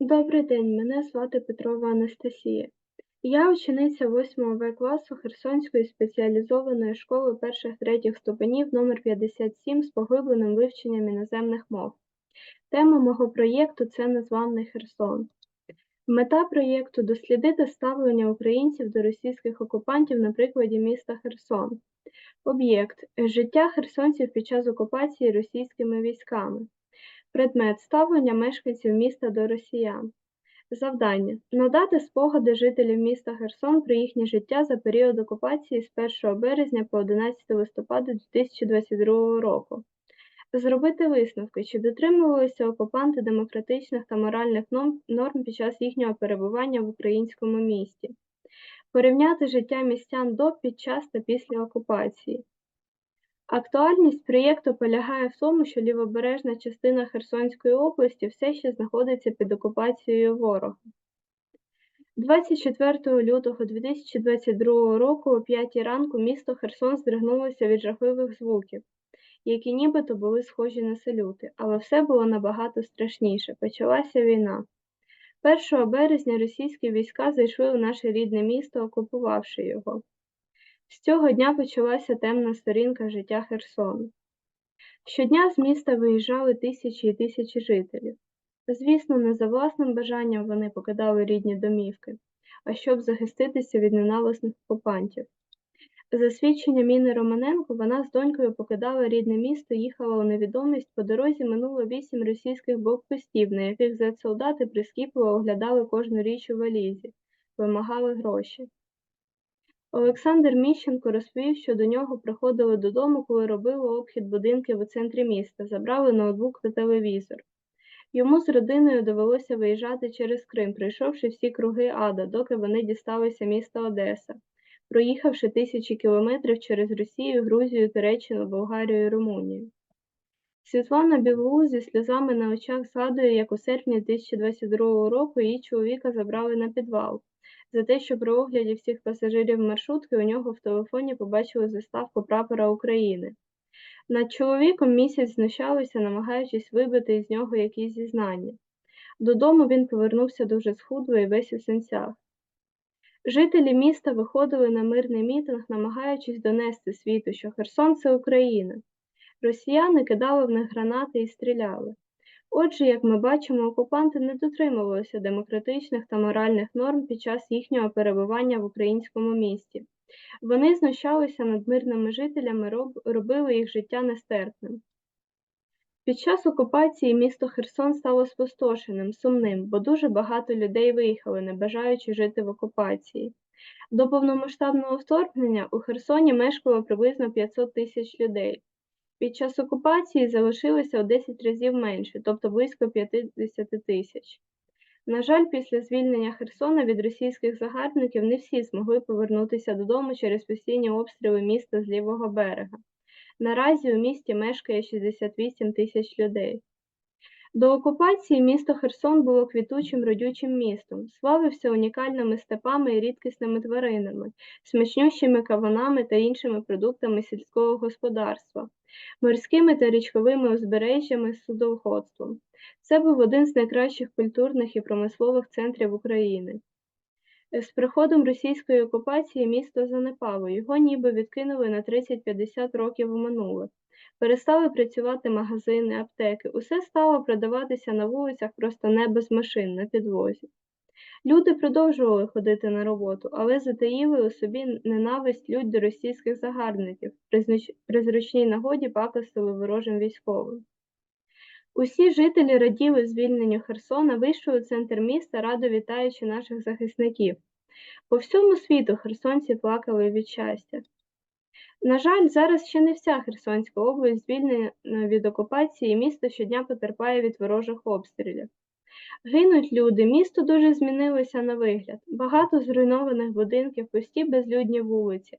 Добрий день, мене звати Петрова Анастасія. Я учениця 8 В класу Херсонської спеціалізованої школи перших-третіх ступенів номер 57 з поглибленим вивченням іноземних мов. Тема мого проєкту це Незваний Херсон. Мета проєкту дослідити ставлення українців до російських окупантів на прикладі міста Херсон. Об'єкт життя херсонців під час окупації російськими військами. Предмет ставлення мешканців міста до росіян. Завдання надати спогади жителів міста Херсон про їхнє життя за період окупації з 1 березня по 11 листопада 2022 року. Зробити висновки, чи дотримувалися окупанти демократичних та моральних норм під час їхнього перебування в українському місті. Порівняти життя містян до, під час та після окупації. Актуальність проєкту полягає в тому, що лівобережна частина Херсонської області все ще знаходиться під окупацією ворога. 24 лютого 2022 року о 5 ранку місто Херсон здригнулося від жахливих звуків, які нібито були схожі на салюти, але все було набагато страшніше. Почалася війна. 1 березня російські війська зайшли у наше рідне місто, окупувавши його. З цього дня почалася темна сторінка життя Херсону. Щодня з міста виїжджали тисячі і тисячі жителів. Звісно, не за власним бажанням вони покидали рідні домівки, а щоб захиститися від ненависних окупантів. За свідченням Міни Романенко, вона з донькою покидала рідне місто, їхала у невідомість, по дорозі минуло вісім російських блокпостів, на яких зет-солдати прискіпливо оглядали кожну річ у валізі, вимагали гроші. Олександр Міщенко розповів, що до нього приходили додому, коли робили обхід будинків у центрі міста, забрали ноутбук та телевізор. Йому з родиною довелося виїжджати через Крим, пройшовши всі круги Ада, доки вони дісталися міста Одеса, проїхавши тисячі кілометрів через Росію, Грузію, Туреччину, Болгарію і Румунію. Світлана Білоус зі сльозами на очах згадує, як у серпні 2022 року її чоловіка забрали на підвал за те, що при огляді всіх пасажирів маршрутки у нього в телефоні побачили заставку прапора України. Над чоловіком місяць знущалися, намагаючись вибити із нього якісь зізнання. Додому він повернувся дуже схудлий і весь у синцях. Жителі міста виходили на мирний мітинг, намагаючись донести світу, що Херсон це Україна. Росіяни кидали в них гранати і стріляли. Отже, як ми бачимо, окупанти не дотримувалися демократичних та моральних норм під час їхнього перебування в українському місті. Вони знущалися над мирними жителями, робили їх життя нестерпним. Під час окупації місто Херсон стало спустошеним, сумним, бо дуже багато людей виїхали, не бажаючи жити в окупації. До повномасштабного вторгнення у Херсоні мешкало приблизно 500 тисяч людей. Під час окупації залишилося у 10 разів менше, тобто близько 50 тисяч. На жаль, після звільнення Херсона від російських загарбників не всі змогли повернутися додому через постійні обстріли міста з лівого берега. Наразі у місті мешкає 68 тисяч людей. До окупації місто Херсон було квітучим родючим містом, славився унікальними степами і рідкісними тваринами, смачнющими кавунами та іншими продуктами сільського господарства, морськими та річковими узбережжями з судоходством. Це був один з найкращих культурних і промислових центрів України. З приходом російської окупації місто занепало, його ніби відкинули на 30-50 років у минуле. Перестали працювати магазини, аптеки, усе стало продаватися на вулицях просто не без машин на підвозі. Люди продовжували ходити на роботу, але затаїли у собі ненависть людь до російських загарбників, при зручній нагоді пакостили ворожим військовим. Усі жителі раділи звільненню Херсона, вийшли у центр міста, радо вітаючи наших захисників. По всьому світу херсонці плакали від щастя. На жаль, зараз ще не вся Херсонська область звільнена від окупації, і місто щодня потерпає від ворожих обстрілів. Гинуть люди, місто дуже змінилося на вигляд. Багато зруйнованих будинків, пусті безлюдні вулиці.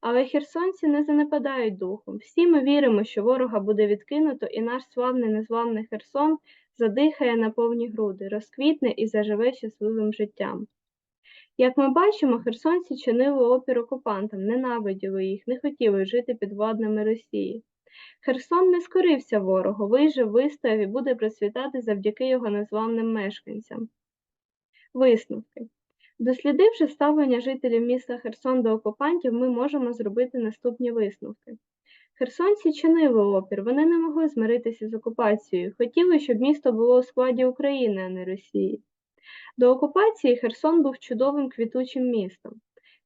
Але херсонці не занепадають духом. Всі ми віримо, що ворога буде відкинуто, і наш славний незваний Херсон задихає на повні груди, розквітне і заживе щасливим життям. Як ми бачимо, херсонці чинили опір окупантам, ненавиділи їх, не хотіли жити під владними Росії. Херсон не скорився ворогу, вижив, вистояв і буде процвітати завдяки його незламним мешканцям. Висновки. Дослідивши ставлення жителів міста Херсон до окупантів, ми можемо зробити наступні висновки. Херсонці чинили опір, вони не могли змиритися з окупацією, хотіли, щоб місто було у складі України, а не Росії. До окупації Херсон був чудовим квітучим містом.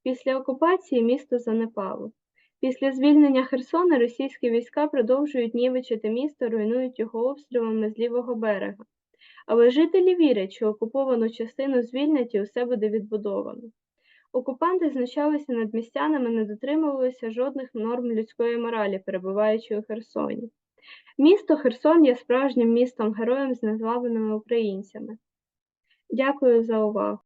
Після окупації місто занепало. Після звільнення Херсона російські війська продовжують нівечити місто, руйнують його обстрілами з лівого берега. Але жителі вірять, що окуповану частину звільнять і усе буде відбудовано. Окупанти знущалися над містянами, не дотримувалися жодних норм людської моралі, перебуваючи у Херсоні. Місто Херсон є справжнім містом героєм з незламними українцями. Дякую за увагу.